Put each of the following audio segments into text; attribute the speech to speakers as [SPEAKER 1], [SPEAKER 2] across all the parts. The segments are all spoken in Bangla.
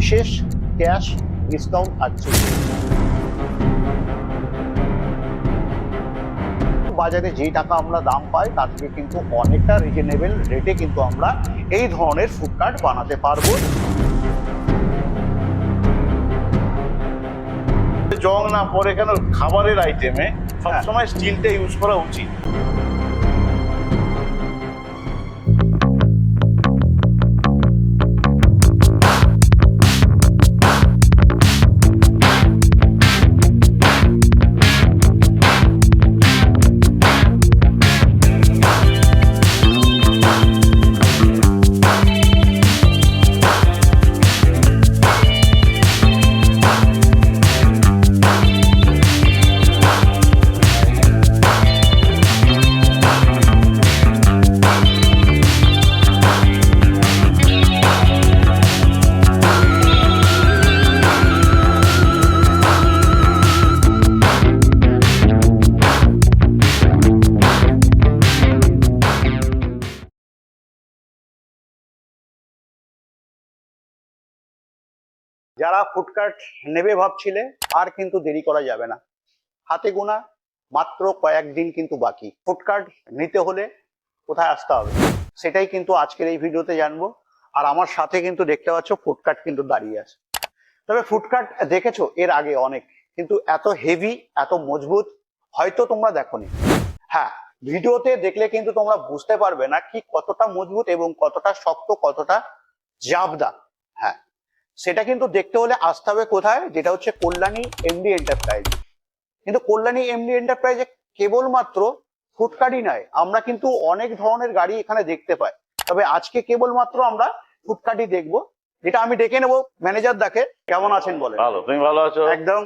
[SPEAKER 1] বিশেষ ক্যাশ ডিসকাউন্ট থাকছে বাজারে যেই টাকা আমরা দাম পাই তার থেকে কিন্তু অনেকটা রিজনেবল রেটে কিন্তু আমরা এই ধরনের ফুড কার্ট বানাতে পারব।
[SPEAKER 2] জং না পরে কেন খাবারের আইটেমে সবসময় স্টিলটা ইউজ করা উচিত।
[SPEAKER 1] যারা ফুড কার্ট নেবে ভাবছিলে, আর কিন্তু দেরি করা যাবে না। হাতে গোনা, মাত্র কয়েকদিন কিন্তু বাকি। ফুড কার্ট নিতে হলে কোথায় আসতে হবে? সেটাই কিন্তু আজকের এই ভিডিওতে জানব। আর আমার সাথে কিন্তু দেখতে পাচ্ছ ফুড কার্ট কিন্তু দাঁড়িয়ে আছে। তবে ফুড কার্ট দেখেছ, এর আগে অনেক। কিন্তু এত হেভি এত মজবুত, হয়তো তোমরা দেখোনি। হ্যাঁ ভিডিওতে দেখলে কিন্তু তোমরা বুঝতে পারবে না কি কতটা মজবুত এবং কতটা শক্ত, কতটা জাবদা। সেটা কিন্তু দেখতে হলে আসতে হবে কোথায়? যেটা হচ্ছে কল্যাণী এমডি এন্টারপ্রাইজ কিন্তু কল্যাণী এমডি এন্টারপ্রাইজে কেবলমাত্র ফুডকার্টই নয় আমরা কিন্তু অনেক ধরনের গাড়ি এখানে দেখতে পাই। তবে আজকে কেবলমাত্র আমরা ফুডকার্টই দেখব যেটা আমি ডেকে নেব ম্যানেজার দাকে। কেমন আছেন বলে
[SPEAKER 2] ভালো তুমি ভালো আছো?
[SPEAKER 1] একদম।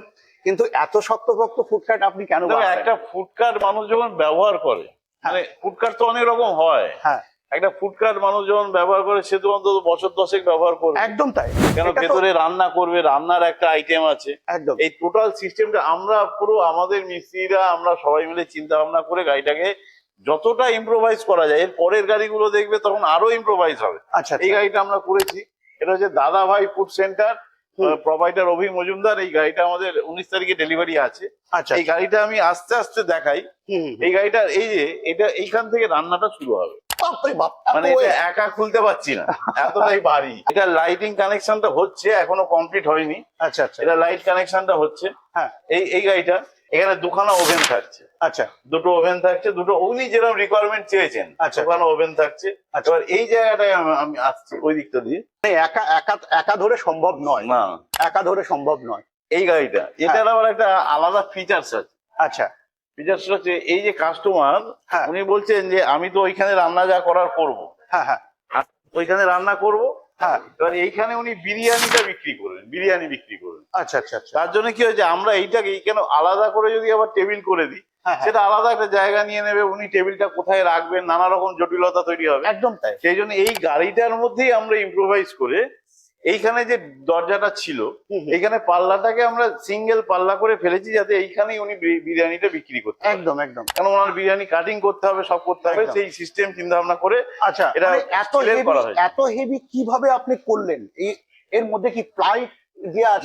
[SPEAKER 1] কিন্তু এত শক্তপোক্ত ফুডকার্ট আপনি কেন
[SPEAKER 2] একটা ফুড কার্ট মানুষ যখন ব্যবহার করে মানে ফুড তো অনেক রকম হয়।
[SPEAKER 1] হ্যাঁ।
[SPEAKER 2] একটা ফুড কার্ট মানুষ যখন ব্যবহার করে সে তো অন্তত বছর দশেক ব্যবহার করবে।
[SPEAKER 1] একদম তাই।
[SPEAKER 2] কেন? ভেতরে রান্না করবে রান্নার একটা আইটেম আছে।
[SPEAKER 1] একদম।
[SPEAKER 2] এই টোটাল সিস্টেমটা আমরা পুরো আমাদের মিস্ত্রিরা আমরা সবাই মিলে চিন্তা ভাবনা করে গাড়িটাকে যতটা ইম্প্রোভাইজ করা যায় এর পরের গাড়িগুলো দেখবে তখন আরও ইম্প্রোভাইজ হবে।
[SPEAKER 1] আচ্ছা
[SPEAKER 2] এই গাড়িটা আমরা করেছি। এটা হচ্ছে Dada Bhai food centre. Provider Abhi Majumdar. এই গাড়িটা আমাদের উনিশ তারিখে ডেলিভারি আছে।
[SPEAKER 1] আচ্ছা
[SPEAKER 2] এই গাড়িটা আমি আস্তে আস্তে দেখাই। এই গাড়িটা এই যে এটা এইখান থেকে রান্নাটা শুরু হবে।
[SPEAKER 1] বাপরে বাপ,
[SPEAKER 2] মানে এটা একা খুলতে পারছি না এতটাই ভারী। এটা লাইটিং কানেকশনটা হচ্ছে এখনও কমপ্লিট হয়নি।
[SPEAKER 1] আচ্ছা আচ্ছা।
[SPEAKER 2] এটা লাইট কানেকশনটা হচ্ছে।
[SPEAKER 1] হ্যাঁ।
[SPEAKER 2] এই এই গাড়িটা এখানে দুখানা ওভেন থাকছে।
[SPEAKER 1] আচ্ছা।
[SPEAKER 2] দুটো ওভেন থাকছে দুটো উনি যেরকম রিকোয়ারমেন্ট চেয়েছেন
[SPEAKER 1] আচ্ছা।
[SPEAKER 2] দুখানা ওভেন থাকছে।
[SPEAKER 1] আচ্ছা।
[SPEAKER 2] এবার এই জায়গাটায় আমি- আসছি ওই দিকটা দিয়ে।
[SPEAKER 1] মানে একা একা একা ধরে সম্ভব নয়।
[SPEAKER 2] না।
[SPEAKER 1] একা ধরে সম্ভব নয়।
[SPEAKER 2] এই গাড়িটা এটার আবার একটা আলাদা ফিচার্স আছে।
[SPEAKER 1] আচ্ছা।
[SPEAKER 2] ফিচার্স হচ্ছে এই যে কাস্টমার
[SPEAKER 1] হ্যাঁ।
[SPEAKER 2] উনি বলছেন যে আমি তো ওইখানে রান্না যা করার করব।
[SPEAKER 1] হ্যাঁ হ্যাঁ।
[SPEAKER 2] ওইখানে রান্না করব।
[SPEAKER 1] হ্যাঁ।
[SPEAKER 2] এবার এইখানে উনি বিরিয়ানিটা বিক্রি করবেন বিরিয়ানি বিক্রি করবেন
[SPEAKER 1] আচ্ছা আচ্ছা আচ্ছা।
[SPEAKER 2] তার জন্য কি হয়েছে আমরা এইটাকে কেন আলাদা করে যদি আবার টেবিল করে দিই
[SPEAKER 1] হ্যাঁ, হ্যাঁ।
[SPEAKER 2] সেটা আলাদা একটা জায়গা নিয়ে নেবে উনি টেবিলটা কোথায় রাখবেন নানা রকম জটিলতা তৈরি হবে।
[SPEAKER 1] একদম তাই।
[SPEAKER 2] সেই জন্য এই গাড়িটার মধ্যেই আমরা ইম্প্রোভাইজ করে এইখানে যে দরজাটা ছিল। এইখানে পাল্লাটাকে আমরা সিঙ্গেল পাল্লা করে ফেলেছি যাতে এইখানেই উনি বিরিয়ানিটা বিক্রি করতে
[SPEAKER 1] একদম একদম।
[SPEAKER 2] কেন ওনার বিরিয়ানি কাটিং করতে হবে সব করতে হবে সেই সিস্টেম চিন্তা ভাবনা করে
[SPEAKER 1] আচ্ছা
[SPEAKER 2] এটা
[SPEAKER 1] মানে এত হেভি এত হেভি কীভাবে আপনি করলেন? এই এর মধ্যে কি প্লাই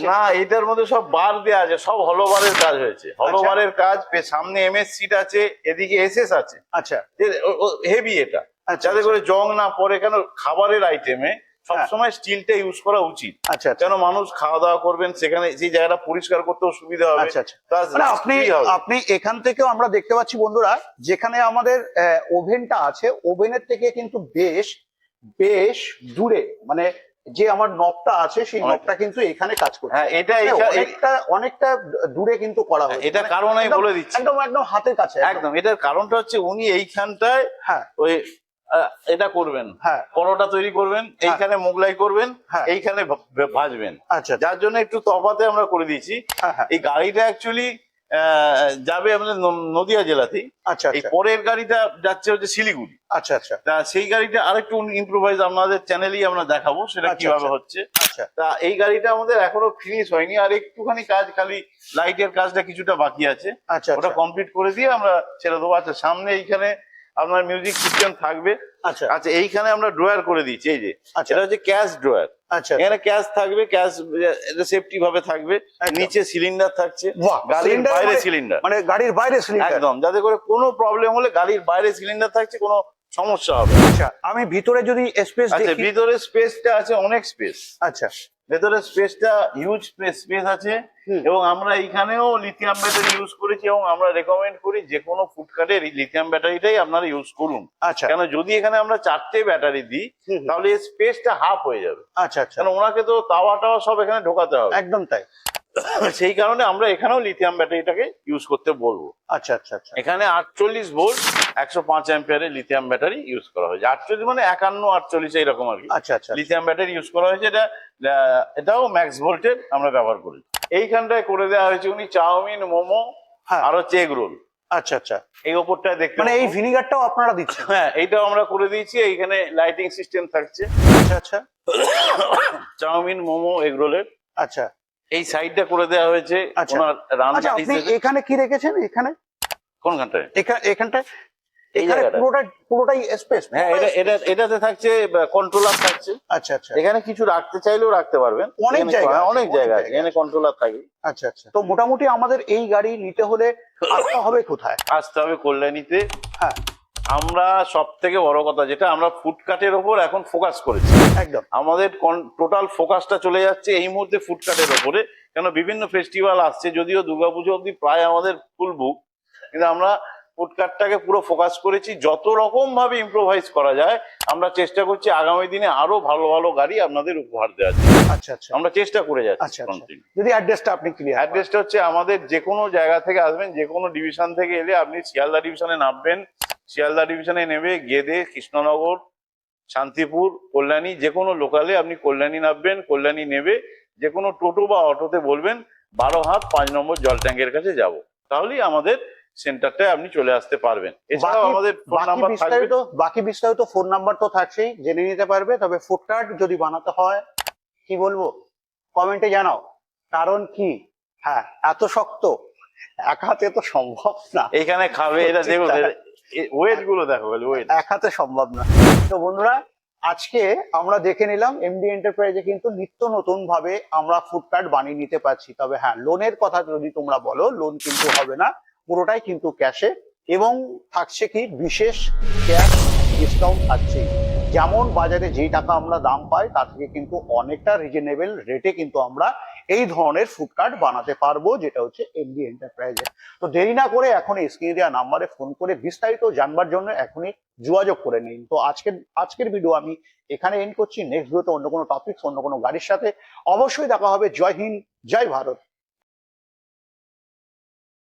[SPEAKER 2] না এটার মধ্যে সব বার দেওয়া আছে সব হলোবারের কাজ হয়েছে।
[SPEAKER 1] আচ্ছা।
[SPEAKER 2] হলোবারের কাজ পে- সামনে এমএস সিট আছে এদিকে এসএস আছে।
[SPEAKER 1] আচ্ছা।
[SPEAKER 2] হেভি এটা।
[SPEAKER 1] আচ্ছা
[SPEAKER 2] যাতে করে জং না পরে কেন খাবারের আইটেমে সবসময় স্টিলটা ইউজ করা উচিত।
[SPEAKER 1] আচ্ছা আচ্ছা।
[SPEAKER 2] যেন মানুষ খাওয়া দাওয়া করবেন সেখানে সেই জায়গাটা পরিষ্কার করতেও সুবিধা হবে
[SPEAKER 1] আচ্ছা আচ্ছা। মানে আপনি আপনি এখান থেকেও আমরা দেখতে পাচ্ছি বন্ধুরা যেখানে আমাদের ওভেনটা আছে ওভেনের থেকে কিন্তু বেশ বেশ দূরে মানে যে আমার নবটা আছে সেই নবটা কিন্তু এখানে কাজ করছে।
[SPEAKER 2] হ্যাঁ এটা
[SPEAKER 1] মানে অনেকটা অনেকটা দূরে কিন্তু করা হয়
[SPEAKER 2] এটা
[SPEAKER 1] মানে
[SPEAKER 2] কারণ আমি বলে দিচ্ছি।
[SPEAKER 1] একদম একদম হাতের কাছে
[SPEAKER 2] একদম এটার কারণটা হচ্ছে উনি এইখানটায়
[SPEAKER 1] হ্যাঁ।
[SPEAKER 2] ওই এটা করবেন।
[SPEAKER 1] হ্যাঁ।
[SPEAKER 2] পরোটা তৈরি করবেন এইখানে মোগলাই করবেন
[SPEAKER 1] হ্যাঁ।
[SPEAKER 2] এইখানে ভাজবেন।
[SPEAKER 1] আচ্ছা।
[SPEAKER 2] যার জন্য একটু তফাতে আমরা করে দিয়েছি।
[SPEAKER 1] হ্যাঁ হ্যাঁ।
[SPEAKER 2] এই গাড়িটা অ্যাকচুয়ালি যাবে আমাদের নদিয়া জেলাতেই।
[SPEAKER 1] আচ্ছা
[SPEAKER 2] এই
[SPEAKER 1] আচ্ছা।
[SPEAKER 2] পরের গাড়িটা যাচ্ছে হচ্ছে শিলিগুড়ি।
[SPEAKER 1] আচ্ছা আচ্ছা।
[SPEAKER 2] তা সেই গাড়িটা আরেকটু ইম্প্রোভাইজ আপনাদের চ্যানেলেই আমরা দেখাবো সেটা
[SPEAKER 1] আচ্ছা,
[SPEAKER 2] কীভাবে
[SPEAKER 1] আচ্ছা।
[SPEAKER 2] হচ্ছে।
[SPEAKER 1] আচ্ছা।
[SPEAKER 2] তা এই গাড়িটা আমাদের এখনও ফিনিশ হয়নি আর একটুখানি কাজ খালি লাইটের কাজটা কিছুটা বাকি আছে।
[SPEAKER 1] আচ্ছা
[SPEAKER 2] ওটা কমপ্লিট করে দিয়ে আমরা ছেড়ে দেবো। আচ্ছা সামনে এইখানে আপনার মিউজিক সিস্টেম থাকবে।
[SPEAKER 1] আচ্ছা।
[SPEAKER 2] আচ্ছা এইখানে আমরা ড্রয়ার করে দিচ্ছি এই যে।
[SPEAKER 1] আচ্ছা।
[SPEAKER 2] এটা হচ্ছে ক্যাশ ড্রয়ার
[SPEAKER 1] আচ্ছা।
[SPEAKER 2] এখানে ক্যাশ থাকবে ক্যাশ সেফটি ভাবে থাকবে। নিচে সিলিন্ডার থাকছে। গাড়ির বাইরে
[SPEAKER 1] মানে-
[SPEAKER 2] সিলিন্ডার
[SPEAKER 1] মানে গাড়ির বাইরে সিলিন্ডার
[SPEAKER 2] একদম যাতে করে কোনো প্রবলেম হলে গাড়ির বাইরে সিলিন্ডার থাকছে কোনো সমস্যা হবে।
[SPEAKER 1] আচ্ছা আমি ভিতরে যদি স্পেস
[SPEAKER 2] আচ্ছা ভিতরে স্পেসটা আছে অনেক স্পেস
[SPEAKER 1] আচ্ছা।
[SPEAKER 2] ভেতরে স্পেসটা হিউজ স্পেস আছে। এবং আমরা এইখানেও লিথিয়াম ব্যাটারি ইউজ করেছি এবং আমরা রেকমেন্ড করি যে কোনো ফুডকার্টে লিথিয়াম ব্যাটারিটাই আপনারা ইউজ করুন।
[SPEAKER 1] আচ্ছা।
[SPEAKER 2] কেন যদি এখানে আমরা চারটে ব্যাটারি দিই। তাহলে স্পেসটা হাফ হয়ে যাবে।
[SPEAKER 1] আচ্ছা আচ্ছা।
[SPEAKER 2] ওনাকে তো তাওয়া টাওয়া সব এখানে ঢোকাতে হবে।
[SPEAKER 1] একদম তাই।
[SPEAKER 2] সেই কারণে আমরা এখানেও লিথিয়াম ব্যাটারিটাকে ইউজ করতে বলব।
[SPEAKER 1] আচ্ছা আচ্ছা আচ্ছা।
[SPEAKER 2] এখানে আটচল্লিশ ভোল্ট একশো পাঁচ অ্যাম্পিয়ারের লিথিয়াম ব্যাটারি ইউজ করা হয়েছে। আটচল্লিশ মানে একান্ন আটচল্লিশ এইরকম আর কি।
[SPEAKER 1] আচ্ছা আচ্ছা।
[SPEAKER 2] লিথিয়াম ব্যাটারি ইউজ করা হয়েছে এটা এটাও ম্যাক্স ভোল্টের আমরা ব্যবহার করি। এইখানটায় করে দেওয়া হয়েছে উনি চাউমিন মোমো আর হচ্ছে এগ রোল
[SPEAKER 1] আচ্ছা আচ্ছা।
[SPEAKER 2] এই ওপরটায় দেখতে
[SPEAKER 1] মানে এই ভিনিগারটাও আপনারা দিচ্ছেন?
[SPEAKER 2] হ্যাঁ এইটাও আমরা করে দিয়েছি। এইখানে লাইটিং সিস্টেম থাকছে।
[SPEAKER 1] আচ্ছা আচ্ছা।
[SPEAKER 2] চাউমিন মোমো এগ রোলের
[SPEAKER 1] আচ্ছা।
[SPEAKER 2] এই সাইডটা করে দেওয়া হয়েছে
[SPEAKER 1] আচ্ছা।
[SPEAKER 2] ওনার রান্না
[SPEAKER 1] আচ্ছা আপনি এখানে কি রেখেছেন? এখানে?
[SPEAKER 2] কোনখানটায়?
[SPEAKER 1] এখা- এখানটায়? এখানে? পুরোটাই স্পেস
[SPEAKER 2] হ্যাঁ এটা এটা এটাতে থাকছে কন্ট্রোলার থাকছে।
[SPEAKER 1] আচ্ছা আচ্ছা।
[SPEAKER 2] এখানে কিছু রাখতে চাইলেও রাখতে পারবেন।
[SPEAKER 1] অনেক জায়গা
[SPEAKER 2] অনেক জায়গা আছে
[SPEAKER 1] জায়গা
[SPEAKER 2] এখানে কন্ট্রোলার থাকে।
[SPEAKER 1] আচ্ছা আচ্ছা। তো মোটামুটি আমাদের এই গাড়ি নিতে হলে আসতে হবে কোথায়?
[SPEAKER 2] আসতে হবে কল্যাণীতে।
[SPEAKER 1] হ্যাঁ।
[SPEAKER 2] আমরা সব থেকে বড় কথা যেটা আমরা ফুডকার্টের ওপর এখন ফোকাস করেছি।
[SPEAKER 1] একদম।
[SPEAKER 2] আমাদের টোটাল ফোকাসটা চলে যাচ্ছে এই মুহূর্তে ফুডকার্টের ওপরে কেন বিভিন্ন ফেস্টিভ্যাল আসছে যদিও দুর্গাপুজো অবধি প্রায় আমাদের ফুল বুক কিন্তু আমরা ফুডকার্টটাকে পুরো ফোকাস করেছি। যত রকম ভাবে ইম্প্রোভাইজ করা যায় আমরা চেষ্টা করছি আগামী দিনে আরও ভালো ভালো গাড়ি আপনাদের উপহার দেওয়ার জন্য।
[SPEAKER 1] আচ্ছা আচ্ছা।
[SPEAKER 2] আমরা চেষ্টা করে যাচ্ছি
[SPEAKER 1] আচ্ছা আচ্ছা। যদি অ্যাড্রেসটা আপনি ক্লিয়ার
[SPEAKER 2] অ্যাড্রেসটা হচ্ছে আমাদের যে কোনো জায়গা থেকে আসবেন যে কোনো ডিভিশন থেকে এলে আপনি শিয়ালদা ডিভিশনে নামবেন। শিয়ালদা ডিভিশনে নেবে গেদে কৃষ্ণনগর শান্তিপুর কল্যাণী যে কোনো লোকালে আপনি কল্যাণী নামবেন কল্যাণী নেবে যে কোনো টোটো বা অটোতে বলবেন বারো হাত পাঁচ নম্বর জল ট্যাঙ্কের কাছে যাব। তাহলেই আমাদের সেন্টারটায় আপনি চলে আসতে পারবেন। এছাড়াও
[SPEAKER 1] বাকি-
[SPEAKER 2] আমাদের ফোন
[SPEAKER 1] বাকি
[SPEAKER 2] নাম্বার থাকবে
[SPEAKER 1] বিস্তারিত বাকি বিস্তারিত ফোন নাম্বার তো থাকছেই জেনে নিতে পারবে। তবে ফুড কার্ট যদি বানাতে হয় কি বলব? কমেন্টে জানাও। কারণ কি? হ্যাঁ এত শক্ত। এক হাতে তো সম্ভব না।
[SPEAKER 2] এখানে খাবে এটা দেখুন
[SPEAKER 1] তাই।
[SPEAKER 2] ওয়েটগুলো দেখো ওয়েট।
[SPEAKER 1] এক হাতে সম্ভব না। তো বন্ধুরা, আজকে আমরা দেখে নিলাম এমডি এন্টারপ্রাইজে কিন্তু নিত্য নতুন ভাবে আমরা ফুড বানিয়ে নিতে পারছি। তবে হ্যাঁ লোনের কথা যদি তোমরা বলো লোন কিন্তু হবে না, পুরোটাই কিন্তু ক্যাশে এবং থাকছে কি, বিশেষ ক্যাশ ডিসকাউন্ট থাকছে যেমন বাজারে যেই টাকা আমরা দাম পাই, তার থেকে কিন্তু অনেকটা রিজনেবল রেটে কিন্তু আমরা এই ধরনের ফুড কার্ট বানাতে পারব, যেটা হচ্ছে এমডি এন্টারপ্রাইজে তো দেরি না করে এখন স্ক্রিনে দেওয়া নাম্বারে ফোন করে বিস্তারিত জানবার জন্য এখনই যোগাযোগ করে নিন। তো আজকের আজকের ভিডিও আমি এখানে এন্ড করছি। নেক্সট ভিডিওতে অন্য কোনো টপিক অন্য কোনো গাড়ির সাথে অবশ্যই দেখা হবে। জয় হিন্দ, জয় ভারত।